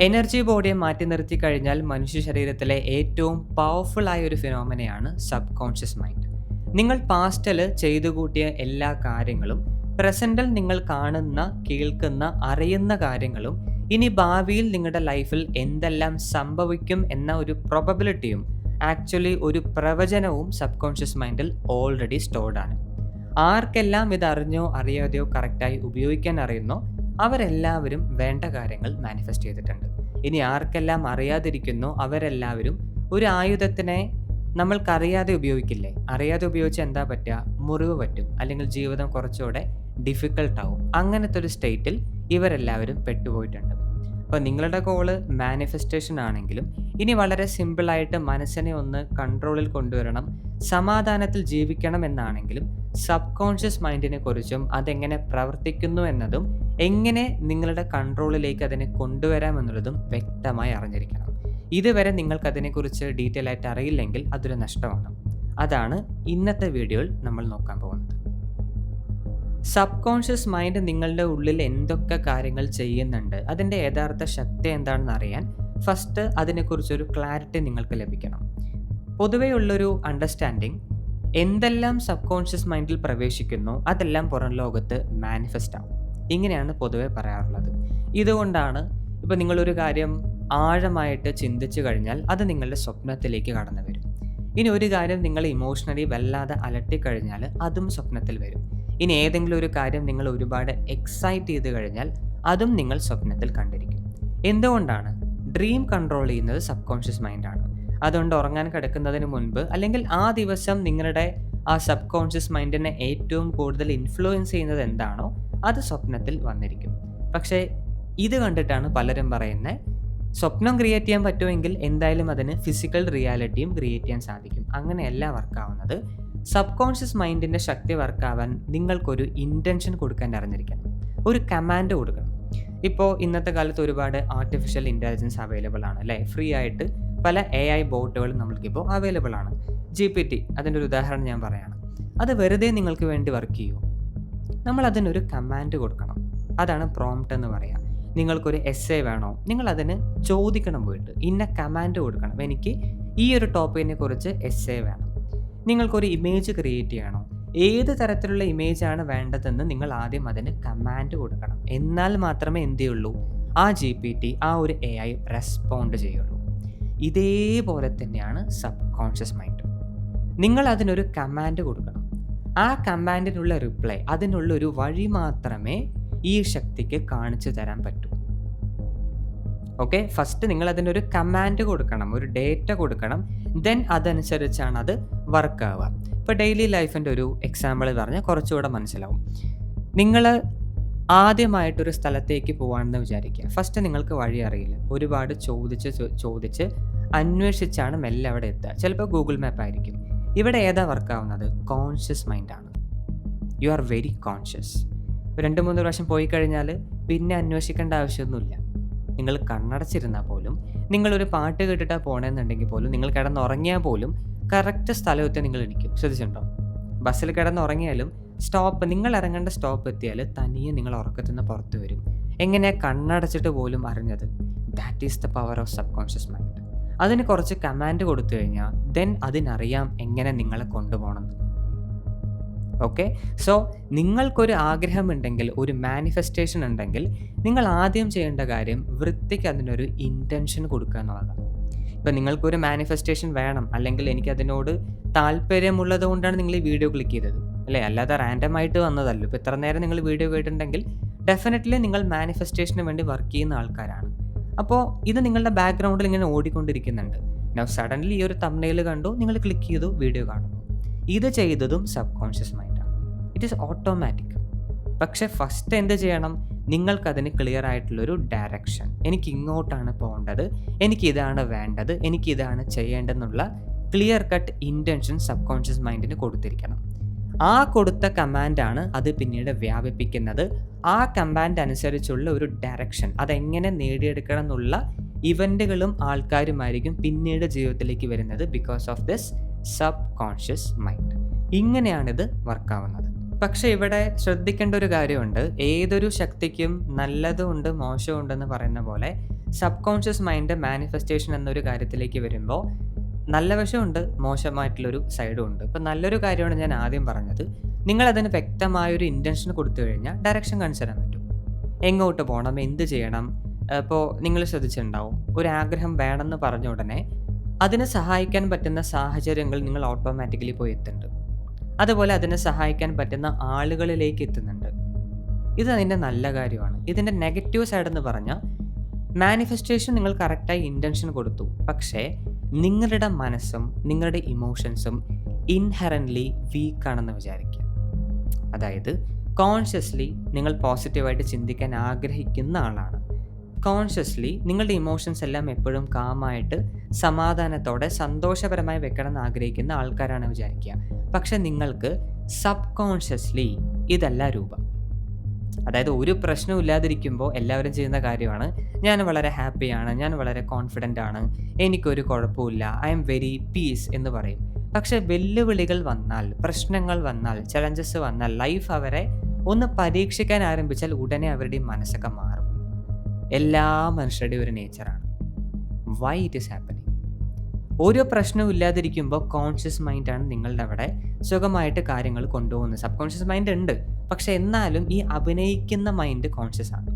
Energy ബോഡിയെ മാറ്റി നിർത്തി കഴിഞ്ഞാൽ മനുഷ്യ ശരീരത്തിലെ ഏറ്റവും പവർഫുൾ ആയ ഒരു ഫിനോമനയാണ് സബ് കോൺഷ്യസ് മൈൻഡ് നിങ്ങൾ പാസ്റ്റിൽ ചെയ്തു കൂട്ടിയ എല്ലാ കാര്യങ്ങളും പ്രസന്റിൽ നിങ്ങൾ കാണുന്ന കേൾക്കുന്ന അറിയുന്ന കാര്യങ്ങളും ഇനി ഭാവിയിൽ നിങ്ങളുടെ ലൈഫിൽ എന്തെല്ലാം സംഭവിക്കും എന്ന ഒരു പ്രൊബബിലിറ്റിയും ആക്ച്വലി ഒരു പ്രവചനവും സബ് കോൺഷ്യസ് മൈൻഡിൽ ഓൾറെഡി സ്റ്റോർഡാണ് ആർക്കെല്ലാം ഇത് അറിഞ്ഞോ അറിയാതെയോ കറക്റ്റായി ഉപയോഗിക്കാൻ അറിയുന്നോ അവരെല്ലാവരും വേണ്ട കാര്യങ്ങൾ മാനിഫെസ്റ്റ് ചെയ്തിട്ടുണ്ട്. ഇനി ആർക്കെല്ലാം അറിയാതിരിക്കുന്നു അവരെല്ലാവരും ഒരു ആയുധത്തിനെ നമ്മൾക്കറിയാതെ ഉപയോഗിക്കില്ലേ? അറിയാതെ ഉപയോഗിച്ച് എന്താ പറ്റുക? മുറിവ് പറ്റും. അല്ലെങ്കിൽ ജീവിതം കുറച്ചുകൂടെ ഡിഫിക്കൽട്ടാവും അങ്ങനത്തെ ഒരു സ്റ്റേറ്റിൽ ഇവരെല്ലാവരും പെട്ടുപോയിട്ടുണ്ട്. അപ്പോൾ നിങ്ങളുടെ ഗോൾ മാനിഫെസ്റ്റേഷൻ ആണെങ്കിലും ഇനി വളരെ സിമ്പിളായിട്ട് മനസ്സിനെ ഒന്ന് കൺട്രോളിൽ കൊണ്ടുവരണം. സമാധാനത്തിൽ ജീവിക്കണം എന്നാണെങ്കിലും സബ് കോൺഷ്യസ് മൈൻഡിനെ കുറിച്ചും അതെങ്ങനെ പ്രവർത്തിക്കുന്നു എന്നതും എങ്ങനെ നിങ്ങളുടെ കൺട്രോളിലേക്ക് അതിനെ കൊണ്ടുവരാം എന്നുള്ളതും വ്യക്തമായി അറിഞ്ഞിരിക്കണം. ഇതുവരെ നിങ്ങൾക്കതിനെക്കുറിച്ച് ഡീറ്റെയിൽ ആയിട്ട് അറിയില്ലെങ്കിൽ അതൊരു നഷ്ടമാണ്. അതാണ് ഇന്നത്തെ വീഡിയോയിൽ നമ്മൾ നോക്കാൻ പോകുന്നത്. സബ് കോൺഷ്യസ് മൈൻഡ് നിങ്ങളുടെ ഉള്ളിൽ എന്തൊക്കെ കാര്യങ്ങൾ ചെയ്യുന്നുണ്ട് അതിന്റെ യഥാർത്ഥ ശക്തി എന്താണെന്ന് അറിയാൻ ഫസ്റ്റ് അതിനെക്കുറിച്ചൊരു ക്ലാരിറ്റി നിങ്ങൾക്ക് ലഭിക്കണം. പൊതുവേ ഉള്ളൊരു അണ്ടർസ്റ്റാൻഡിങ് എന്തെല്ലാം സബ് കോൺഷ്യസ് മൈൻഡിൽ പ്രവേശിക്കുന്നു അതെല്ലാം പുറം ലോകത്ത് മാനിഫെസ്റ്റ് ആവും. ഇങ്ങനെയാണ് പൊതുവെ പറയാറുള്ളത്. ഇതുകൊണ്ടാണ് ഇപ്പോൾ നിങ്ങളൊരു കാര്യം ആഴമായിട്ട് ചിന്തിച്ചു കഴിഞ്ഞാൽ അത് നിങ്ങളുടെ സ്വപ്നത്തിലേക്ക് കടന്നു വരും. ഇനി ഒരു കാര്യം നിങ്ങൾ ഇമോഷണലി വല്ലാതെ അലട്ടിക്കഴിഞ്ഞാൽ അതും സ്വപ്നത്തിൽ വരും. ഇനി ഏതെങ്കിലും ഒരു കാര്യം നിങ്ങൾ ഒരുപാട് എക്സൈറ്റ് ചെയ്ത് കഴിഞ്ഞാൽ അതും നിങ്ങൾ സ്വപ്നത്തിൽ കണ്ടിരിക്കും. എന്തുകൊണ്ടാണ്? ഡ്രീം കൺട്രോൾ ചെയ്യുന്നത് സബ് കോൺഷ്യസ് മൈൻഡാണ് അതുകൊണ്ട് ഉറങ്ങാൻ കിടക്കുന്നതിന് മുൻപ് അല്ലെങ്കിൽ ആ ദിവസം നിങ്ങളുടെ ആ സബ് കോൺഷ്യസ് മൈൻഡിനെ ഏറ്റവും കൂടുതൽ ഇൻഫ്ലുവൻസ് ചെയ്യുന്നത് എന്താണോ അത് സ്വപ്നത്തിൽ വന്നിരിക്കും. പക്ഷേ ഇത് കണ്ടിട്ടാണ് പലരും പറയുന്നത് സ്വപ്നം ക്രിയേറ്റ് ചെയ്യാൻ പറ്റുമെങ്കിൽ എന്തായാലും അതിന് ഫിസിക്കൽ റിയാലിറ്റിയും ക്രിയേറ്റ് ചെയ്യാൻ സാധിക്കും. അങ്ങനെയല്ല വർക്കാവുന്നത് സബ് കോൺഷ്യസ് മൈൻഡിന്റെ ശക്തി വർക്കാവാൻ നിങ്ങൾക്കൊരു ഇന്റൻഷൻ കൊടുക്കാൻ അറിഞ്ഞിരിക്കണം. ഒരു കമാൻഡ് കൊടുക്കണം. ഇപ്പോൾ ഇന്നത്തെ കാലത്ത് ഒരുപാട് ആർട്ടിഫിഷ്യൽ ഇന്റലിജൻസ് അവൈലബിൾ ആണ് അല്ലേ? ഫ്രീ ആയിട്ട് പല എ ഐ ബോട്ടുകളും നമ്മൾക്കിപ്പോൾ അവൈലബിൾ ആണ്. ജി പി ടി അതിന്റെ ഒരു ഉദാഹരണം ഞാൻ പറയാണ്. അത് വെറുതെ നിങ്ങൾക്ക് വേണ്ടി വർക്ക് ചെയ്യൂ? നമ്മൾ അതിനൊരു കമാൻഡ് കൊടുക്കണം. അതാണ് പ്രോംപ്റ്റ് എന്ന് പറയുക നിങ്ങൾക്കൊരു എസ് എ വേണോ? നിങ്ങൾ അതിന് ചോദിക്കണം പോയിട്ട്. ഇന്ന കമാൻഡ് കൊടുക്കണം. എനിക്ക് ഈ ഒരു ടോപ്പിനെ കുറിച്ച് എസ് എ വേണം. നിങ്ങൾക്കൊരു ഇമേജ് ക്രിയേറ്റ് ചെയ്യണം. ഏത് തരത്തിലുള്ള ഇമേജ് ആണ് വേണ്ടതെന്ന് നിങ്ങൾ ആദ്യം അതിന് കമാൻഡ് കൊടുക്കണം. എന്നാൽ മാത്രമേ എന്ത് ചെയ്യുള്ളൂ? ആ ജി പി ടി ആ ഒരു എ ഐ റെസ്പോണ്ട് ചെയ്യുള്ളൂ. ഇതേപോലെ തന്നെയാണ് സബ് കോൺഷ്യസ് മൈൻഡ് നിങ്ങൾ അതിനൊരു കമാൻഡ് കൊടുക്കണം. ആ കമാൻഡിനുള്ള റിപ്ലൈ അതിനുള്ള ഒരു വഴി മാത്രമേ ഈ ശക്തിക്ക് കാണിച്ചു തരാൻ പറ്റൂ. ഓക്കെ ഫസ്റ്റ് നിങ്ങൾ അതിനൊരു കമാൻഡ് കൊടുക്കണം ഒരു ഡേറ്റ കൊടുക്കണം. ദെൻ അതനുസരിച്ചാണ് അത് വർക്ക് ആവുക. ഇപ്പോൾ ഡെയിലി ലൈഫിന്റെ ഒരു എക്സാമ്പിൾ പറഞ്ഞാൽ കുറച്ചുകൂടെ മനസ്സിലാവും. നിങ്ങൾ ആദ്യമായിട്ടൊരു സ്ഥലത്തേക്ക് പോകാണെന്ന് വിചാരിക്കുക. ഫസ്റ്റ് നിങ്ങൾക്ക് വഴി അറിയില്ല. ഒരുപാട് ചോദിച്ച് ചോദിച്ച് അന്വേഷിച്ചാണ് മെല്ലെ അവിടെ എത്തുക. ചിലപ്പോൾ ഗൂഗിൾ മാപ്പ് ആയിരിക്കും. ഇവിടെ ഏതാ വർക്കാവുന്നത് കോൺഷ്യസ് മൈൻഡാണ് യു ആർ വെരി കോൺഷ്യസ് രണ്ട് മൂന്ന് പ്രാവശ്യം പോയി കഴിഞ്ഞാൽ പിന്നെ അന്വേഷിക്കേണ്ട ആവശ്യമൊന്നുമില്ല. നിങ്ങൾ കണ്ണടച്ചിരുന്നാൽ പോലും നിങ്ങളൊരു പാട്ട് കേട്ടിട്ടാണ് പോകണമെന്നുണ്ടെങ്കിൽ പോലും നിങ്ങൾ കിടന്നുറങ്ങിയാൽ പോലും കറക്റ്റ് സ്ഥലമെത്തി നിങ്ങൾ ഇരിക്കും. ശ്രദ്ധിച്ചിട്ടുണ്ടോ? ബസ്സിൽ കിടന്നുറങ്ങിയാലും സ്റ്റോപ്പ് നിങ്ങൾ ഇറങ്ങേണ്ട സ്റ്റോപ്പ് എത്തിയാൽ തനിയെ നിങ്ങൾ ഉറക്കത്തിൽ നിന്ന് പുറത്ത് വരും. എങ്ങനെയാ കണ്ണടച്ചിട്ട് പോലും അറിഞ്ഞത്? That is the power of subconscious mind അതിന് കുറച്ച് കമാൻഡ് കൊടുത്തു കഴിഞ്ഞാൽ ദെൻ അതിനറിയാം എങ്ങനെ നിങ്ങളെ കൊണ്ടുപോകണം. ഓക്കെ സോ നിങ്ങൾക്കൊരു ആഗ്രഹമുണ്ടെങ്കിൽ ഒരു മാനിഫെസ്റ്റേഷൻ ഉണ്ടെങ്കിൽ നിങ്ങൾ ആദ്യം ചെയ്യേണ്ട കാര്യം വൃത്തിക്ക് അതിനൊരു ഇന്റൻഷൻ കൊടുക്കുക എന്നുള്ളതാണ്. ഇപ്പം നിങ്ങൾക്കൊരു മാനിഫെസ്റ്റേഷൻ വേണം അല്ലെങ്കിൽ എനിക്കതിനോട് താല്പര്യമുള്ളത് കൊണ്ടാണ് നിങ്ങൾ ഈ വീഡിയോ ക്ലിക്ക് ചെയ്തത്. അല്ലേ? അല്ലാതെ റാൻഡം ആയിട്ട് വന്നതല്ലോ. ഇപ്പോൾ ഇത്ര നേരം നിങ്ങൾ വീഡിയോ കേട്ടിട്ടുണ്ടെങ്കിൽ ഡെഫിനറ്റ്ലി നിങ്ങൾ മാനിഫെസ്റ്റേഷന് വേണ്ടി വർക്ക് ചെയ്യുന്ന ആൾക്കാരാണ്. അപ്പോൾ ഇത് നിങ്ങളുടെ ബാക്ക്ഗ്രൗണ്ടിൽ ഇങ്ങനെ ഓടിക്കൊണ്ടിരിക്കുന്നുണ്ട്. നൗ സഡൻലി ഈ ഒരു തമ്മനയിൽ കണ്ടു നിങ്ങൾ ക്ലിക്ക് ചെയ്തു വീഡിയോ കാണുന്നു. ഇത് ചെയ്തതും സബ് കോൺഷ്യസ് മൈൻഡാണ് ഇറ്റ് ഈസ് ഓട്ടോമാറ്റിക് പക്ഷേ ഫസ്റ്റ് എന്ത് ചെയ്യണം? നിങ്ങൾക്കതിന് ക്ലിയർ ആയിട്ടുള്ളൊരു ഡയറക്ഷൻ എനിക്ക് ഇങ്ങോട്ടാണ് പോകേണ്ടത്. എനിക്ക് ഇതാണ് വേണ്ടത്. എനിക്ക് ഇതാണ് ചെയ്യേണ്ടതെന്നുള്ള clear cut intention subconscious മൈൻഡിന് കൊടുത്തിരിക്കണം. ആ കൊടുത്ത കമാൻഡാണ് അത് പിന്നീട് വ്യാപിപ്പിക്കുന്നത്. ആ കമാൻഡ് അനുസരിച്ചുള്ള ഒരു ഡയറക്ഷൻ അതെങ്ങനെ നേടിയെടുക്കണം എന്നുള്ള ഇവന്റുകളും ആൾക്കാരുമായിരിക്കും പിന്നീട് ജീവിതത്തിലേക്ക് വരുന്നത് because of this subconscious mind ഇങ്ങനെയാണിത് വർക്കാവുന്നത് പക്ഷെ ഇവിടെ ശ്രദ്ധിക്കേണ്ട ഒരു കാര്യമുണ്ട്. ഏതൊരു ശക്തിക്കും നല്ലതും ഉണ്ട് മോശവും ഉണ്ടെന്ന് പറയുന്ന പോലെ സബ് കോൺഷ്യസ് മൈൻഡ് മാനിഫെസ്റ്റേഷൻ എന്നൊരു കാര്യത്തിലേക്ക് വരുമ്പോൾ നല്ല വശമുണ്ട് മോശമായിട്ടുള്ളൊരു സൈഡും ഉണ്ട്. ഇപ്പം നല്ലൊരു കാര്യമാണ് ഞാൻ ആദ്യം പറഞ്ഞത്. നിങ്ങളതിന് വ്യക്തമായൊരു ഇന്റൻഷൻ കൊടുത്തു കഴിഞ്ഞാൽ ഡയറക്ഷൻ കാണിച്ചു തരാൻ പറ്റും. എങ്ങോട്ട് പോകണം എന്ത് ചെയ്യണം ഇപ്പോൾ നിങ്ങൾ ശ്രദ്ധിച്ചിട്ടുണ്ടാവും. ഒരു ആഗ്രഹം വേണമെന്ന് പറഞ്ഞ ഉടനെ അതിനെ സഹായിക്കാൻ പറ്റുന്ന സാഹചര്യങ്ങൾ നിങ്ങൾ ഓട്ടോമാറ്റിക്കലി പോയി എത്തുന്നുണ്ട്. അതുപോലെ അതിനെ സഹായിക്കാൻ പറ്റുന്ന ആളുകളിലേക്ക് എത്തുന്നുണ്ട്. ഇത് അതിന്റെ നല്ല കാര്യമാണ്. ഇതിന്റെ നെഗറ്റീവ് സൈഡ് എന്ന് പറഞ്ഞാൽ മാനിഫെസ്റ്റേഷൻ നിങ്ങൾ കറക്റ്റായി ഇന്റൻഷൻ കൊടുത്തു. പക്ഷേ നിങ്ങളുടെ മനസ്സും നിങ്ങളുടെ ഇമോഷൻസും ഇൻഹറന്റ്ലി വീക്കാണെന്ന് വിചാരിക്കുക. അതായത് കോൺഷ്യസ്ലി നിങ്ങൾ പോസിറ്റീവായിട്ട് ചിന്തിക്കാൻ ആഗ്രഹിക്കുന്ന ആളാണ്. കോൺഷ്യസ്ലി നിങ്ങളുടെ ഇമോഷൻസ് എല്ലാം എപ്പോഴും കാമായിട്ട് സമാധാനത്തോടെ സന്തോഷപരമായി വെക്കണം എന്ന് ആഗ്രഹിക്കുന്ന ആൾക്കാരാണ് വിചാരിക്കുക. പക്ഷെ നിങ്ങൾക്ക് സബ് കോൺഷ്യസ്ലി ഇതല്ല രൂപം. അതായത് ഒരു പ്രശ്നവും ഇല്ലാതിരിക്കുമ്പോൾ എല്ലാവരും ചെയ്യുന്ന കാര്യമാണ് ഞാൻ വളരെ ഹാപ്പിയാണ് ഞാൻ വളരെ കോൺഫിഡന്റ് ആണ് എനിക്കൊരു കുഴപ്പമില്ല ഐ എം വെരി പീസ് എന്ന് പറയും. പക്ഷെ വെല്ലുവിളികൾ വന്നാൽ പ്രശ്നങ്ങൾ വന്നാൽ ചലഞ്ചസ് വന്നാൽ ലൈഫ് അവരെ ഒന്ന് പരീക്ഷിക്കാൻ ആരംഭിച്ചാൽ ഉടനെ അവരുടെ മനസ്സൊക്കെ മാറും. എല്ലാ മനുഷ്യരുടെയും ഒരു നേച്ചറാണ് വൈ ഇറ്റ് ഈസ് ഹാപ്പനിങ് ഓരോ പ്രശ്നവും ഇല്ലാതിരിക്കുമ്പോൾ കോൺഷ്യസ് മൈൻഡാണ് നിങ്ങളുടെ അവിടെ സുഖമായിട്ട് കാര്യങ്ങൾ കൊണ്ടുപോകുന്നത്. സബ് കോൺഷ്യസ് മൈൻഡ് ഉണ്ട്. പക്ഷെ എന്നാലും ഈ അഭിനയിക്കുന്ന മൈൻഡ് കോൺഷ്യസ് ആണ്.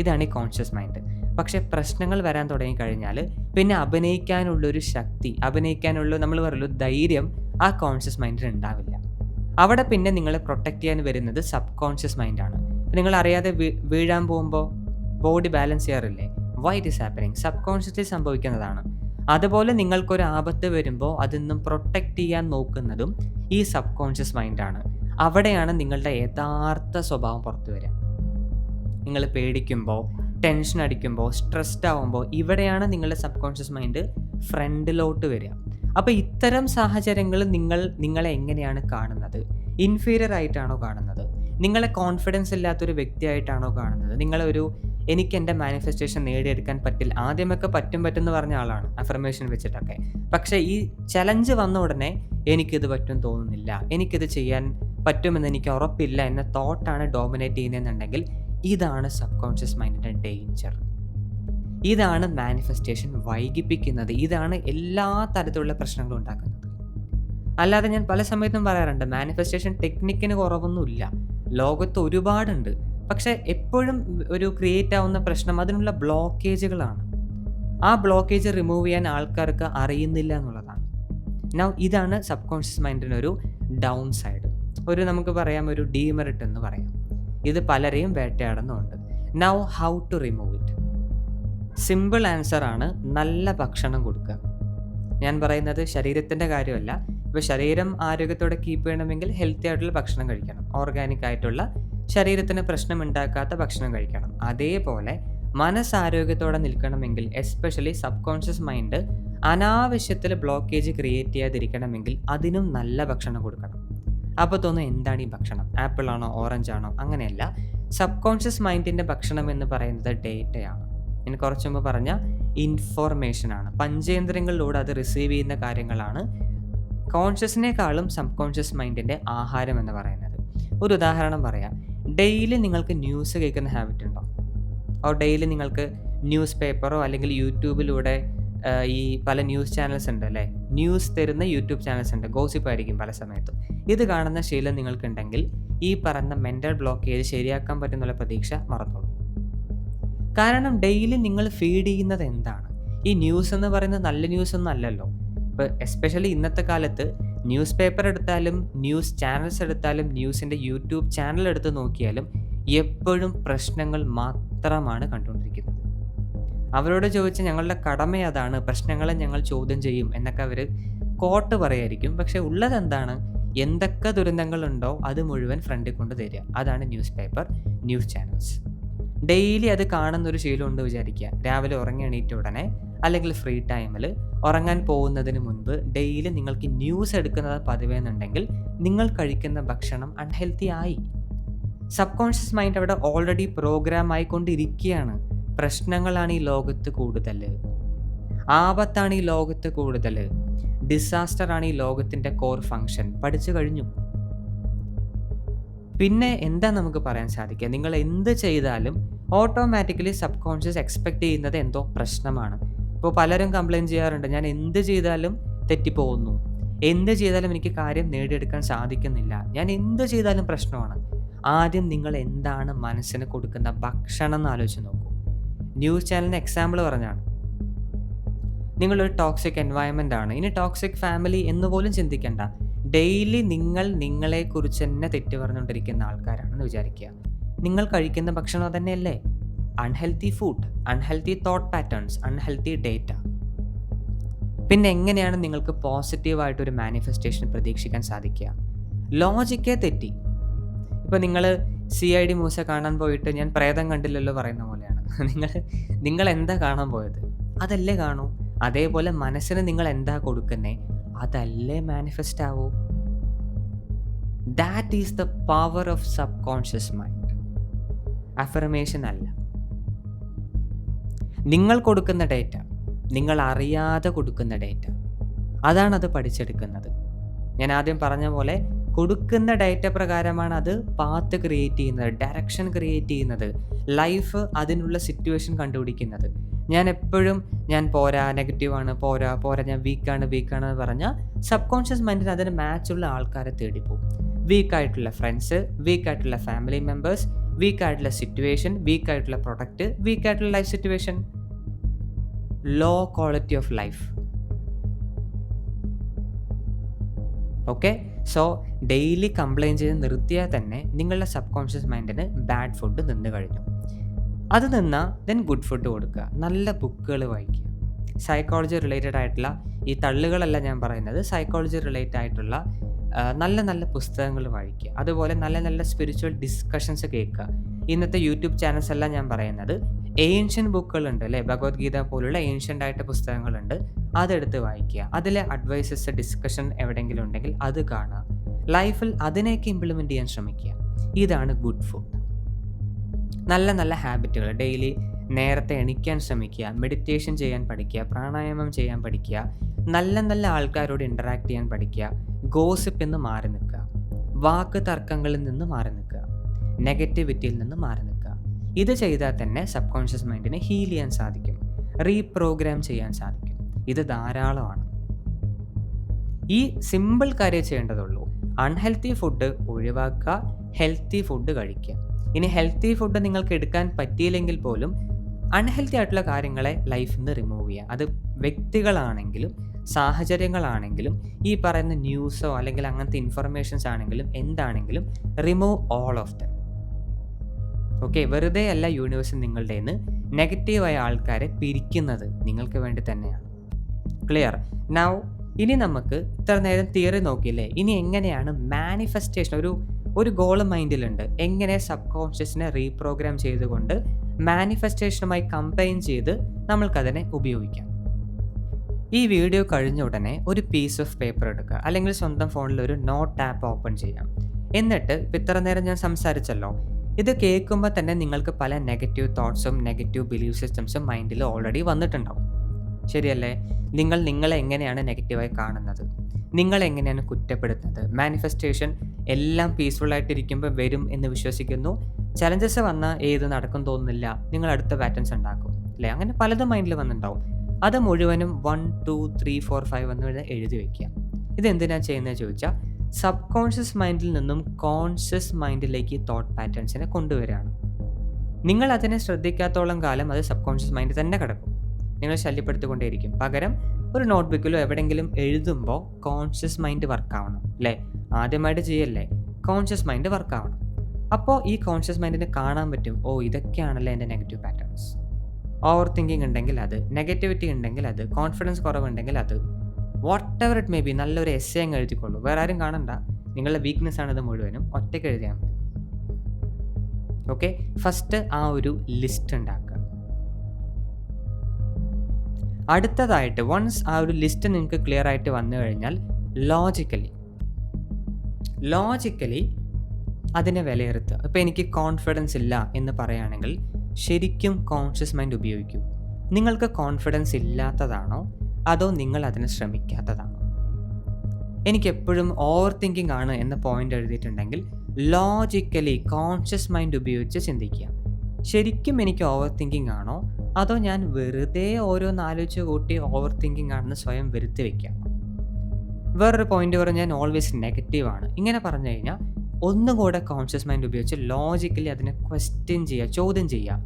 ഇതാണ് ഈ കോൺഷ്യസ് മൈൻഡ് പക്ഷെ പ്രശ്നങ്ങൾ വരാൻ തുടങ്ങിക്കഴിഞ്ഞാൽ പിന്നെ അഭിനയിക്കാനുള്ളൊരു ശക്തി അഭിനയിക്കാനുള്ള നമ്മൾ പറയുള്ളൂ ധൈര്യം ആ കോൺഷ്യസ് മൈൻഡിൽ ഉണ്ടാവില്ല. അവിടെ പിന്നെ നിങ്ങളെ പ്രൊട്ടക്റ്റ് ചെയ്യാൻ വരുന്നത് സബ് കോൺഷ്യസ് മൈൻഡാണ് നിങ്ങൾ അറിയാതെ വീഴാൻ പോകുമ്പോൾ body balance ചെയ്യാറില്ലേ? Why it is happening subconsciously സംഭവിക്കുന്നതാണ്. അതുപോലെ നിങ്ങൾക്കൊരു ആപത്ത് വരുമ്പോൾ അതിൽ നിന്നും പ്രൊട്ടക്റ്റ് ചെയ്യാൻ നോക്കുന്നതും ഈ സബ് കോൺഷ്യസ് മൈൻഡാണ് അവിടെയാണ് നിങ്ങളുടെ യഥാർത്ഥ സ്വഭാവം പുറത്തു വരിക. നിങ്ങൾ പേടിക്കുമ്പോൾ ടെൻഷൻ അടിക്കുമ്പോൾ സ്ട്രെസ്ഡ് ആവുമ്പോൾ ഇവിടെയാണ് നിങ്ങളുടെ സബ് കോൺഷ്യസ് മൈൻഡ് ഫ്രണ്ടിലോട്ട് വരിക. അപ്പോൾ ഇത്തരം സാഹചര്യങ്ങൾ നിങ്ങൾ നിങ്ങളെ എങ്ങനെയാണ് കാണുന്നത്? ഇൻഫീരിയർ ആയിട്ടാണോ കാണുന്നത്? നിങ്ങളെ കോൺഫിഡൻസ് ഇല്ലാത്തൊരു വ്യക്തിയായിട്ടാണോ കാണുന്നത്? നിങ്ങളൊരു എനിക്ക് എന്റെ മാനിഫെസ്റ്റേഷൻ നേടിയെടുക്കാൻ പറ്റില്ല. ആദ്യമൊക്കെ പറ്റും പറ്റും പറഞ്ഞ ആളാണ്. അഫർമേഷൻ വെച്ചിട്ടൊക്കെ. പക്ഷേ ഈ ചലഞ്ച് വന്ന ഉടനെ എനിക്കിത് പറ്റും തോന്നുന്നില്ല. എനിക്കിത് ചെയ്യാൻ പറ്റുമെന്ന് എനിക്ക് ഉറപ്പില്ല എന്ന തോട്ടാണ് ഡോമിനേറ്റ് ചെയ്യുന്നതെന്നുണ്ടെങ്കിൽ ഇതാണ് സബ് കോൺഷ്യസ് മൈൻഡിന്റെ ഡേഞ്ചർ ഇതാണ് മാനിഫെസ്റ്റേഷൻ വൈകിപ്പിക്കുന്നത്. ഇതാണ് എല്ലാ തരത്തിലുള്ള പ്രശ്നങ്ങളും ഉണ്ടാക്കുന്നത്. അല്ലാതെ ഞാൻ പല സമയത്തും പറയാറുണ്ട് മാനിഫെസ്റ്റേഷൻ ടെക്നിക്കിന് കുറവൊന്നുമില്ല. ലോകത്ത് ഒരുപാടുണ്ട്. പക്ഷെ എപ്പോഴും ഒരു ക്രിയേറ്റ് ആവുന്ന പ്രശ്നം അതിനുള്ള ബ്ലോക്കേജുകളാണ് ആ ബ്ലോക്കേജ് റിമൂവ് ചെയ്യാൻ ആൾക്കാർക്ക് അറിയുന്നില്ല എന്നുള്ളതാണ്. നൗ ഇതാണ് സബ് കോൺഷ്യസ് മൈൻഡിനൊരു ഡൗൺ സൈഡ് ഒരു നമുക്ക് പറയാം ഒരു ഡീമെറിറ്റ് എന്ന് പറയാം. ഇത് പലരെയും വേട്ടയാടുന്നുണ്ട്. Now how to remove it simple answer ആണ് നല്ല ഭക്ഷണം കൊടുക്കുക. ഞാൻ പറയുന്നത് ശരീരത്തിന്റെ കാര്യമല്ല. ഇപ്പോൾ ശരീരം ആരോഗ്യത്തോടെ കീപ്പ് ചെയ്യണമെങ്കിൽ ഹെൽത്തി ആയിട്ടുള്ള ഭക്ഷണം കഴിക്കണം. ഓർഗാനിക് ആയിട്ടുള്ള ശരീരത്തിന് പ്രശ്നമുണ്ടാക്കാത്ത ഭക്ഷണം കഴിക്കണം. അതേപോലെ മനസ്സാരോഗ്യത്തോടെ നിൽക്കണമെങ്കിൽ എസ്പെഷ്യലി സബ് കോൺഷ്യസ് മൈൻഡ് അനാവശ്യത്തിൽ ബ്ലോക്കേജ് ക്രിയേറ്റ് ചെയ്യാതിരിക്കണമെങ്കിൽ അതിനും നല്ല ഭക്ഷണം കൊടുക്കണം. അപ്പോൾ തോന്നുന്നു എന്താണ് ഈ ഭക്ഷണം? ഓറഞ്ച് ആണോ അങ്ങനെയല്ല. സബ് കോൺഷ്യസ് മൈൻഡിന്റെ ഭക്ഷണം എന്ന് പറയുന്നത് ഡേറ്റയാണ് ഞാൻ കുറച്ച് മുമ്പ് പറഞ്ഞ ഇൻഫോർമേഷനാണ് പഞ്ചേന്ദ്രങ്ങളിലൂടെ അത് റിസീവ് ചെയ്യുന്ന കാര്യങ്ങളാണ് കോൺഷ്യസിനേക്കാളും സബ് കോൺഷ്യസ് മൈൻഡിന്റെ ആഹാരം എന്ന് പറയുന്നത്. ഒരു ഉദാഹരണം പറയാം. ഡെയിലി നിങ്ങൾക്ക് ന്യൂസ് കേൾക്കുന്ന ഹാബിറ്റ് ഉണ്ടോ? ഓർ ഡെയിലി നിങ്ങൾക്ക് ന്യൂസ് പേപ്പറോ അല്ലെങ്കിൽ യൂട്യൂബിലൂടെ ഈ പല ന്യൂസ് ചാനൽസ് ഉണ്ട് അല്ലേ? ന്യൂസ് തരുന്ന യൂട്യൂബ് ചാനൽസ് ഉണ്ട്. ഗോസിപ്പ് ആയിരിക്കും പല സമയത്തും. ഇത് കാണുന്ന ശീലം നിങ്ങൾക്കുണ്ടെങ്കിൽ ഈ പറഞ്ഞ മെന്റൽ ബ്ലോക്കേജ് ശരിയാക്കാൻ പറ്റുന്നുള്ള പ്രതീക്ഷ മറന്നോളൂ. കാരണം ഡെയിലി നിങ്ങൾ ഫീഡ് ചെയ്യുന്നത് എന്താണ്? ഈ ന്യൂസ് എന്ന് പറയുന്നത് നല്ല ന്യൂസ് ഒന്നും അല്ലല്ലോ. ഇപ്പോൾ എസ്പെഷ്യലി ഇന്നത്തെ കാലത്ത് ന്യൂസ് പേപ്പർ എടുത്താലും ന്യൂസ് ചാനൽസ് എടുത്താലും ന്യൂസിന്റെ യൂട്യൂബ് ചാനൽ എടുത്ത് നോക്കിയാലും എപ്പോഴും പ്രശ്നങ്ങൾ മാത്രമാണ് കണ്ടുകൊണ്ടിരിക്കുന്നത്. അവരോട് ചോദിച്ച ഞങ്ങളുടെ കടമ അതാണ് പ്രശ്നങ്ങളെ ഞങ്ങൾ ചോദ്യം ചെയ്യും എന്നൊക്കെ അവർ കോട്ട് പറയായിരിക്കും. പക്ഷെ ഉള്ളതെന്താണ്? എന്തൊക്കെ ദുരന്തങ്ങളുണ്ടോ അത് മുഴുവൻ ഫ്രണ്ടിൽ കൊണ്ട് തരിക. അതാണ് newspaper news channels daily അത് കാണുന്ന ഒരു ശീലമുണ്ട് വിചാരിക്കുക. രാവിലെ ഉറങ്ങി എണീറ്റ ഉടനെ അല്ലെങ്കിൽ ഫ്രീ ടൈമിൽ ഉറങ്ങാൻ പോകുന്നതിന് മുൻപ് ഡെയിലി നിങ്ങൾക്ക് ന്യൂസ് എടുക്കുന്നത് പതിവെന്നുണ്ടെങ്കിൽ നിങ്ങൾ കഴിക്കുന്ന ഭക്ഷണം അൺഹെൽത്തി ആയി. സബ് കോൺഷ്യസ് മൈൻഡ് അവിടെ ഓൾറെഡി പ്രോഗ്രാം ആയിക്കൊണ്ടിരിക്കുകയാണ്. പ്രശ്നങ്ങളാണ് ഈ ലോകത്ത് കൂടുതൽ ആപത്താണ് ഈ ലോകത്ത് കൂടുതൽ ഡിസാസ്റ്റർ ആണ് ഈ ലോകത്തിന്റെ കോർ ഫങ്ഷൻ പഠിച്ചു കഴിഞ്ഞു. പിന്നെ എന്താ നമുക്ക് പറയാൻ സാധിക്കുക? നിങ്ങൾ എന്ത് ചെയ്താലും ഓട്ടോമാറ്റിക്കലി സബ് കോൺഷ്യസ് എക്സ്പെക്ട് ചെയ്യുന്നത് എന്തോ പ്രശ്നമാണ്. ഇപ്പോൾ പലരും കംപ്ലയിന്റ് ചെയ്യാറുണ്ട് ഞാൻ എന്ത് ചെയ്താലും തെറ്റിപ്പോകുന്നു. എന്ത് ചെയ്താലും എനിക്ക് കാര്യം നേടിയെടുക്കാൻ സാധിക്കുന്നില്ല. ഞാൻ എന്ത് ചെയ്താലും പ്രശ്നമാണ്. ആദ്യം നിങ്ങൾ എന്താണ് മനസ്സിന് കൊടുക്കുന്ന ഭക്ഷണം എന്ന് ആലോചിച്ച് നോക്കൂ. ന്യൂസ് ചാനലിന് എക്സാമ്പിൾ പറഞ്ഞാണ്. നിങ്ങളൊരു ടോക്സിക് എൻവയൺമെന്റ് ആണ്. ഇനി ടോക്സിക് ഫാമിലി എന്ന് പോലും ചിന്തിക്കേണ്ട. ഡെയിലി നിങ്ങൾ നിങ്ങളെക്കുറിച്ച് തന്നെ തെറ്റ് പറഞ്ഞുകൊണ്ടിരിക്കുന്ന ആൾക്കാരാണെന്ന് വിചാരിക്കുക. നിങ്ങൾ കഴിക്കുന്ന ഭക്ഷണം തന്നെയല്ലേ unhealthy food unhealthy thought patterns unhealthy data പിന്നെ എങ്ങനെയാണ് നിങ്ങൾക്ക് പോസിറ്റീവായിട്ടൊരു മാനിഫെസ്റ്റേഷൻ പ്രതീക്ഷിക്കാൻ സാധിക്കുക? ലോജിക്കേ തെറ്റി. ഇപ്പോൾ നിങ്ങൾ സി ഐ ഡി മൂസ കാണാൻ പോയിട്ട് ഞാൻ പ്രേതം കണ്ടില്ലല്ലോ പറയുന്ന പോലെയാണ്. നിങ്ങൾ നിങ്ങൾ എന്താ കാണാൻ പോയത്? അതല്ലേ കാണൂ. അതേപോലെ മനസ്സിന് നിങ്ങൾ എന്താ കൊടുക്കുന്നേ? അതല്ലേ മാനിഫെസ്റ്റ് ആവൂ? That is the power of subconscious mind affirmation അല്ല. നിങ്ങൾ കൊടുക്കുന്ന ഡേറ്റ നിങ്ങൾ അറിയാതെ കൊടുക്കുന്ന ഡേറ്റ അതാണ് അത് പഠിച്ചെടുക്കുന്നത്. ഞാൻ ആദ്യം പറഞ്ഞ പോലെ കൊടുക്കുന്ന ഡേറ്റ പ്രകാരമാണ് അത് പാത്ത് ക്രിയേറ്റ് ചെയ്യുന്നത് ഡയറക്ഷൻ ക്രിയേറ്റ് ചെയ്യുന്നത് ലൈഫ് അതിനുള്ള സിറ്റുവേഷൻ കണ്ടുപിടിക്കുന്നത്. ഞാൻ എപ്പോഴും ഞാൻ പോരാ നെഗറ്റീവാണ് പോരാ പോരാ ഞാൻ വീക്കാണ് വീക്കാണ് എന്ന് പറഞ്ഞാൽ സബ് കോൺഷ്യസ് മൈൻഡിന് അതിന് മാച്ചുള്ള ആൾക്കാരെ തേടിപ്പോവും വീക്കായിട്ടുള്ള ഫ്രണ്ട്സ് വീക്കായിട്ടുള്ള ഫാമിലി മെമ്പേഴ്സ് വീക്കായിട്ടുള്ള സിറ്റുവേഷൻ വീക്കായിട്ടുള്ള product വീക്കായിട്ടുള്ള life situation low quality of life okay so daily complaint ചെയ്ത് നിർത്തിയാൽ തന്നെ നിങ്ങളുടെ സബ് കോൺഷ്യസ് മൈൻഡിന് ബാഡ് ഫുഡ് നിന്ന് കഴിഞ്ഞു. അത് നിന്നാൽ ദെൻ ഗുഡ് ഫുഡ് കൊടുക്കുക. നല്ല ബുക്കുകൾ വായിക്കുക. സൈക്കോളജി റിലേറ്റഡ് ആയിട്ടുള്ള ഈ തള്ളുകളല്ല ഞാൻ പറയുന്നത് സൈക്കോളജി റിലേറ്റഡ് ആയിട്ടുള്ള നല്ല നല്ല പുസ്തകങ്ങൾ വായിക്കുക. അതുപോലെ നല്ല നല്ല സ്പിരിച്വൽ ഡിസ്കഷൻസ് കേൾക്കുക. ഇന്നത്തെ യൂട്യൂബ് ചാനൽസ് എല്ലാം ഞാൻ പറയുന്നത് ഏൻഷ്യൻ ബുക്കുകളുണ്ട് അല്ലേ? ഭഗവത്ഗീത പോലുള്ള ഏൻഷ്യന്റ് ആയിട്ട് പുസ്തകങ്ങളുണ്ട് അതെടുത്ത് വായിക്കുക. അതിലെ അഡ്വൈസസ് ഡിസ്കഷൻ എവിടെയെങ്കിലും ഉണ്ടെങ്കിൽ അത് കാണുക. ലൈഫിൽ അതിനെയൊക്കെ ഇംപ്ലിമെന്റ് ചെയ്യാൻ ശ്രമിക്കുക. ഇതാണ് ഗുഡ് ഫുഡ് നല്ല നല്ല ഹാബിറ്റുകൾ ഡെയിലി നേരത്തെ എണിക്കാൻ ശ്രമിക്കുക മെഡിറ്റേഷൻ ചെയ്യാൻ പഠിക്കുക പ്രാണായാമം ചെയ്യാൻ പഠിക്കുക നല്ല നല്ല ആൾക്കാരോട് ഇന്ററാക്ട് ചെയ്യാൻ പഠിക്കുക ഗോസിപ്പ് എന്ന് മാറി നിൽക്കുക വാക്ക് തർക്കങ്ങളിൽ നിന്ന് മാറി നിൽക്കുക നെഗറ്റിവിറ്റിയിൽ നിന്ന് മാറി നിൽക്കുക. ഇത് ചെയ്താൽ തന്നെ സബ് കോൺഷ്യസ് മൈൻഡിനെ ഹീൽ ചെയ്യാൻ സാധിക്കും റീപ്രോഗ്രാം ചെയ്യാൻ സാധിക്കും. ഇത് ധാരാളമാണ്. ഈ സിമ്പിൾ കാര്യം ചെയ്യേണ്ടതുള്ളൂ. അൺഹെൽത്തി ഫുഡ് ഒഴിവാക്കുക ഹെൽത്തി ഫുഡ് കഴിക്കുക. ഇനി ഹെൽത്തി ഫുഡ് നിങ്ങൾക്ക് എടുക്കാൻ പറ്റിയില്ലെങ്കിൽ പോലും അൺഹെൽത്തി ആയിട്ടുള്ള കാര്യങ്ങളെ ലൈഫിൽ നിന്ന് റിമൂവ് ചെയ്യുക. അത് വ്യക്തികളാണെങ്കിലും സാഹചര്യങ്ങളാണെങ്കിലും ഈ പറയുന്ന ന്യൂസോ അല്ലെങ്കിൽ അങ്ങനത്തെ ഇൻഫർമേഷൻസ് ആണെങ്കിലും എന്താണെങ്കിലും remove all of them okay വെറുതെ അല്ല യൂണിവേഴ്സ് നിങ്ങളുടെ നിന്ന് നെഗറ്റീവായ ആൾക്കാരെ പിരിക്കുന്നത് നിങ്ങൾക്ക് വേണ്ടി തന്നെയാണ്. ക്ലിയർ നൗ ഇനി നമുക്ക് ഇത്ര നേരം തിയറി നോക്കിയില്ലേ? ഇനി എങ്ങനെയാണ് മാനിഫെസ്റ്റേഷൻ ഒരു ഒരു ഗോൾ മൈൻഡിലുണ്ട് എങ്ങനെ സബ് കോൺഷ്യസിനെ റീപ്രോഗ്രാം ചെയ്തുകൊണ്ട് മാനിഫെസ്റ്റേഷനുമായി കമ്പൈൻ ചെയ്ത് നമ്മൾക്കതിനെ ഉപയോഗിക്കാം. ഈ വീഡിയോ കഴിഞ്ഞ ഉടനെ ഒരു പീസ് ഓഫ് പേപ്പർ എടുക്കുക. അല്ലെങ്കിൽ സ്വന്തം ഫോണിൽ ഒരു നോട്ട് ആപ്പ് ഓപ്പൺ ചെയ്യാം. എന്നിട്ട് ഇത്ര നേരം ഞാൻ സംസാരിച്ചല്ലോ. ഇത് കേൾക്കുമ്പോൾ തന്നെ നിങ്ങൾക്ക് പല നെഗറ്റീവ് തോട്ട്സും നെഗറ്റീവ് ബിലീഫ് സിസ്റ്റംസും മൈൻഡിൽ ഓൾറെഡി വന്നിട്ടുണ്ടാവും. ശരിയല്ലേ? നിങ്ങൾ നിങ്ങളെ എങ്ങനെയാണ് നെഗറ്റീവായി കാണുന്നത്? നിങ്ങൾ എങ്ങനെയാണ് കുറ്റപ്പെടുത്തുന്നത്? മാനിഫെസ്റ്റേഷൻ എല്ലാം പീസ്ഫുൾ ആയിട്ടിരിക്കുമ്പോൾ വരും എന്ന് വിശ്വസിക്കുന്നു. ചലഞ്ചസ് വന്നാൽ ഏത് നടക്കും തോന്നുന്നില്ല. നിങ്ങൾ അടുത്ത പാറ്റേൺസ് ഉണ്ടാക്കും. അല്ലേ? അങ്ങനെ പലതും മൈൻഡിൽ വന്നിട്ടുണ്ടാവും. അത് മുഴുവനും one two three four five എന്ന് എഴുതി വയ്ക്കുക ഇതെന്തിനാണ് ചെയ്യുന്നത് ചോദിച്ചാൽ സബ് കോൺഷ്യസ് മൈൻഡിൽ നിന്നും കോൺഷ്യസ് മൈൻഡിലേക്ക് തോട്ട് പാറ്റേൺസിനെ കൊണ്ടുവരികയാണ്. നിങ്ങൾ അതിനെ ശ്രദ്ധിക്കാത്തോളം കാലം അത് സബ് കോൺഷ്യസ് മൈൻഡിൽ തന്നെ കിടക്കും. നിങ്ങൾ ശല്യപ്പെടുത്തിക്കൊണ്ടേയിരിക്കും. പകരം ഒരു നോട്ട് ബുക്കിലോ എവിടെയെങ്കിലും എഴുതുമ്പോൾ കോൺഷ്യസ് മൈൻഡ് വർക്ക് ആവണം അല്ലേ ആദ്യമായിട്ട് ചെയ്യല്ലേ? കോൺഷ്യസ് മൈൻഡ് വർക്ക് ആവണം. അപ്പോൾ ഈ കോൺഷ്യസ് മൈൻഡിനെ കാണാൻ പറ്റും ഓ ഇതൊക്കെയാണല്ലേ എന്റെ നെഗറ്റീവ് പാറ്റേൺസ് ഓവർ തിങ്കിങ് ഉണ്ടെങ്കിൽ അത് നെഗറ്റിവിറ്റി ഉണ്ടെങ്കിൽ അത് കോൺഫിഡൻസ് കുറവുണ്ടെങ്കിൽ അത്. Whatever it may be നല്ലൊരു എസ് അങ്ങ് എഴുതിക്കൊള്ളൂ. വേറെ ആരും കാണണ്ട. നിങ്ങളുടെ വീക്ക്നെസ് ആണിത് മുഴുവനും. ഒറ്റയ്ക്ക് എഴുതിയാൽ മതി. ഓക്കെ ഫസ്റ്റ് ആ ഒരു ലിസ്റ്റ് ഉണ്ടാക്കുക. അടുത്തതായിട്ട് വൺസ് ആ ഒരു ലിസ്റ്റ് നിങ്ങൾക്ക് ക്ലിയർ ആയിട്ട് വന്നു കഴിഞ്ഞാൽ ലോജിക്കലി ലോജിക്കലി അതിനെ വിലയിരുത്തുക. ഇപ്പോൾ എനിക്ക് കോൺഫിഡൻസ് ഇല്ല എന്ന് പറയുകയാണെങ്കിൽ ശരിക്കും കോൺഷ്യസ് മൈൻഡ് ഉപയോഗിക്കൂ. നിങ്ങൾക്ക് കോൺഫിഡൻസ് ഇല്ലാത്തതാണോ? അതോ നിങ്ങൾ അതിനെ ശ്രമിക്കാത്തതാണോ? എനിക്ക് എപ്പോഴും ഓവർ തിങ്കിങ് ആണ് എന്ന പോയിന്റ് എഴുതിയിട്ടുണ്ടെങ്കിൽ ലോജിക്കലി കോൺഷ്യസ് മൈൻഡ് ഉപയോഗിച്ച് ചിന്തിക്കുക. ശരിക്കും എനിക്ക് ഓവർ തിങ്കിങ് ആണോ? അതോ ഞാൻ വെറുതെ ഓരോന്ന് ആലോചിച്ച് കൂട്ടി ഓവർ തിങ്കിങ് ആണെന്ന് സ്വയം വരുത്തി വയ്ക്കാം വേറൊരു പോയിന്റ് പറഞ്ഞാൽ ഞാൻ ഓൾവേസ് നെഗറ്റീവ് ആണ്. ഇങ്ങനെ പറഞ്ഞു കഴിഞ്ഞാൽ ഒന്നും കൂടെ കോൺഷ്യസ് മൈൻഡ് ഉപയോഗിച്ച് ലോജിക്കലി അതിനെ ക്വസ്റ്റ്യൻ ചെയ്യുക ചോദ്യം ചെയ്യുക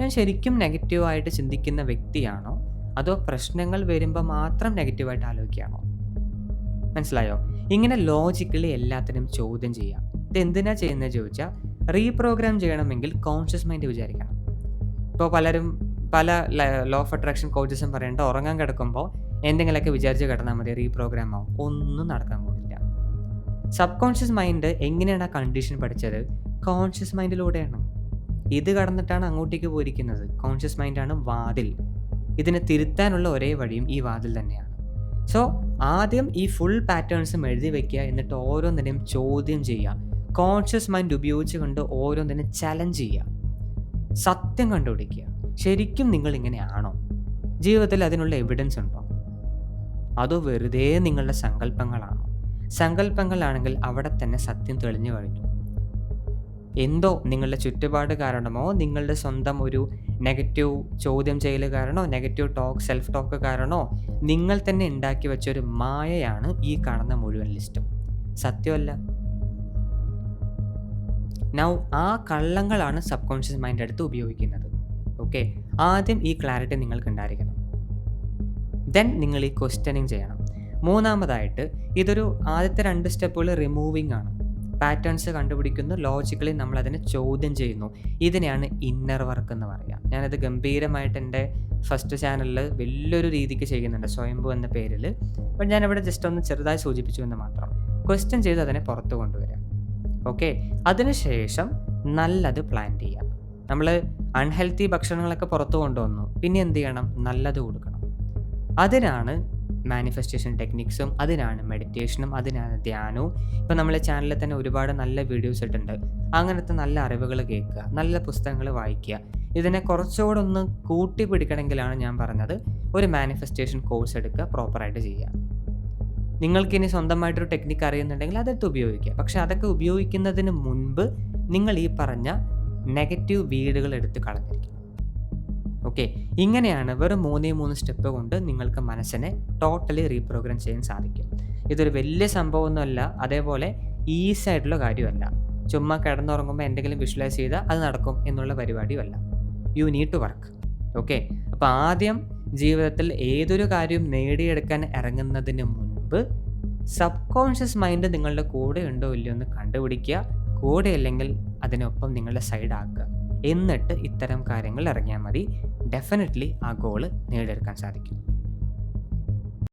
ഞാൻ ശരിക്കും നെഗറ്റീവായിട്ട് ചിന്തിക്കുന്ന വ്യക്തിയാണോ? അതോ പ്രശ്നങ്ങൾ വരുമ്പോൾ മാത്രം നെഗറ്റീവായിട്ട് ആലോചിക്കുകയാണോ? മനസ്സിലായോ? ഇങ്ങനെ ലോജിക്കലി എല്ലാത്തിനും ചോദ്യം ചെയ്യാം. ഇത് എന്തിനാ ചെയ്യുന്നത് ചോദിച്ചാൽ റീപ്രോഗ്രാം ചെയ്യണമെങ്കിൽ കോൺഷ്യസ് മൈൻഡ് വിചാരിക്കണം. ഇപ്പോൾ പലരും പല ലോ ഓഫ് അട്രാക്ഷൻ കോച്ചസും പറയേണ്ട ഉറങ്ങാൻ കിടക്കുമ്പോൾ എന്തെങ്കിലുമൊക്കെ വിചാരിച്ച് കിടന്നാൽ മതി റീപ്രോഗ്രാം ആവും. ഒന്നും നടക്കാൻ പോകുന്നില്ല. സബ് കോൺഷ്യസ് മൈൻഡ് എങ്ങനെയാണ് ആ കണ്ടീഷൻ പഠിച്ചത്? കോൺഷ്യസ് മൈൻഡിലൂടെയാണ് ഇത് കടന്നിട്ടാണ് അങ്ങോട്ടേക്ക് പോയിരിക്കുന്നത്. കോൺഷ്യസ് മൈൻഡാണ് വാതിൽ. ഇതിനെ തിരുത്താനുള്ള ഒരേ വഴിയും ഈ വാതിൽ തന്നെയാണ്. സോ ആദ്യം ഈ ഫുൾ പാറ്റേൺസും എഴുതി വെക്കുക എന്നിട്ട് ഓരോന്നിനെയും ചോദ്യം ചെയ്യുക. കോൺഷ്യസ് മൈൻഡ് ഉപയോഗിച്ച് കൊണ്ട് ഓരോന്നിനെ ചലഞ്ച് ചെയ്യുക. സത്യം കണ്ടുപിടിക്കുക. ശരിക്കും നിങ്ങൾ ഇങ്ങനെയാണോ ജീവിതത്തിൽ അതിനുള്ള എവിഡൻസ് ഉണ്ടോ? അതോ വെറുതെ നിങ്ങളുടെ സങ്കല്പങ്ങളാണോ? സങ്കല്പങ്ങളാണെങ്കിൽ അവിടെ തന്നെ സത്യം തെളിഞ്ഞു കഴിഞ്ഞു. എന്തോ നിങ്ങളുടെ ചുറ്റുപാട് കാരണമോ നിങ്ങളുടെ സ്വന്തം ഒരു നെഗറ്റീവ് ചോദ്യം ചെയ്യൽ കാരണോ നെഗറ്റീവ് ടോക്ക് സെൽഫ് ടോക്ക് കാരണോ നിങ്ങൾ തന്നെ ഉണ്ടാക്കി വെച്ച ഒരു മായയാണ് ഈ കാണുന്ന മുഴുവൻ ലിസ്റ്റും സത്യമല്ല. നൗ ആ കള്ളങ്ങളാണ് സബ് കോൺഷ്യസ് മൈൻഡ് അടുത്ത് ഉപയോഗിക്കുന്നത്. ഓക്കെ ആദ്യം ഈ ക്ലാരിറ്റി നിങ്ങൾക്ക് ഉണ്ടായിരിക്കണം. ദെൻ നിങ്ങൾ ഈ ക്വസ്റ്റ്യനിങ് ചെയ്യണം. മൂന്നാമതായിട്ട് ഇതൊരു ആദ്യത്തെ രണ്ട് സ്റ്റെപ്പുകൾ റിമൂവിങ് ആണ്. പാറ്റേൺസ് കണ്ടുപിടിക്കുന്നു. ലോജിക്കലി നമ്മൾ അതിനെ ചോദ്യം ചെയ്യുന്നു. ഇതിനെയാണ് ഇന്നർ വർക്ക് എന്ന് പറയുക ഞാനത് ഗംഭീരമായിട്ട് എന്റെ ഫസ്റ്റ് ചാനലിൽ വലിയൊരു രീതിക്ക് ചെയ്യുന്നുണ്ട്. സ്വയംഭു എന്ന പേരിൽ അപ്പോൾ ഞാനിവിടെ ജസ്റ്റ് ഒന്ന് ചെറുതായി സൂചിപ്പിച്ചു എന്ന് മാത്രം. ക്വസ്റ്റ്യൻ ചെയ്ത് അതിനെ പുറത്ത് കൊണ്ടുവരാം. ഓക്കെ അതിനുശേഷം നല്ലത് പ്ലാൻ ചെയ്യാം. നമ്മൾ അൺഹെൽത്തി ഭക്ഷണങ്ങളൊക്കെ പുറത്ത് കൊണ്ടുവന്നു. പിന്നെ എന്ത് ചെയ്യണം? നല്ലത് കൊടുക്കണം. അതിനാണ് മാനിഫെസ്റ്റേഷൻ ടെക്നിക്സും അതിനാണ് മെഡിറ്റേഷനും അതിനാണ് ധ്യാനവും. ഇപ്പം നമ്മളെ ചാനലിൽ തന്നെ ഒരുപാട് നല്ല വീഡിയോസ് ഇട്ടുണ്ട് അങ്ങനത്തെ നല്ല അറിവുകൾ കേൾക്കുക നല്ല പുസ്തകങ്ങൾ വായിക്കുക. ഇതിനെ കുറച്ചുകൂടെ ഒന്ന് കൂട്ടി പിടിക്കണമെങ്കിലാണ് ഞാൻ പറഞ്ഞത്. ഒരു മാനിഫെസ്റ്റേഷൻ കോഴ്സ് എടുക്കുക പ്രോപ്പറായിട്ട് ചെയ്യുക. നിങ്ങൾക്കിനി സ്വന്തമായിട്ടൊരു ടെക്നിക്ക് അറിയുന്നുണ്ടെങ്കിൽ അതെടുത്ത് ഉപയോഗിക്കുക. പക്ഷേ അതൊക്കെ ഉപയോഗിക്കുന്നതിന് മുൻപ് നിങ്ങൾ ഈ പറഞ്ഞ നെഗറ്റീവ് വീടുകൾ എടുത്ത് കളഞ്ഞിരിക്കും ഓക്കെ ഇങ്ങനെയാണ് വെറും മൂന്നേ മൂന്ന് സ്റ്റെപ്പ് കൊണ്ട് നിങ്ങൾക്ക് മനസ്സിനെ ടോട്ടലി റീപ്രോഗ്രാം ചെയ്യാൻ സാധിക്കും. ഇതൊരു വലിയ സംഭവമൊന്നുമല്ല അതേപോലെ ഈസി ആയിട്ടുള്ള കാര്യമല്ല. ചുമ്മാ കിടന്നുറങ്ങുമ്പോൾ എന്തെങ്കിലും വിഷ്വലൈസ് ചെയ്താൽ അത് നടക്കും എന്നുള്ള പരിപാടിയുമല്ല. You need to work okay അപ്പോൾ ആദ്യം ജീവിതത്തിൽ ഏതൊരു കാര്യവും നേടിയെടുക്കാൻ ഇറങ്ങുന്നതിന് മുൻപ് സബ് കോൺഷ്യസ് മൈൻഡ് നിങ്ങളുടെ കൂടെ ഉണ്ടോ ഇല്ലയോ എന്ന് കണ്ടുപിടിക്കുക. കൂടെ അല്ലെങ്കിൽ അതിനൊപ്പം നിങ്ങളുടെ സൈഡ് ആക്കുക. എന്നിട്ട് ഇത്തരം കാര്യങ്ങൾ ഇറങ്ങിയാൽ മതി. ഡെഫിനറ്റ്ലി ആ ഗോൾ നേടിയെടുക്കാൻ സാധിക്കും.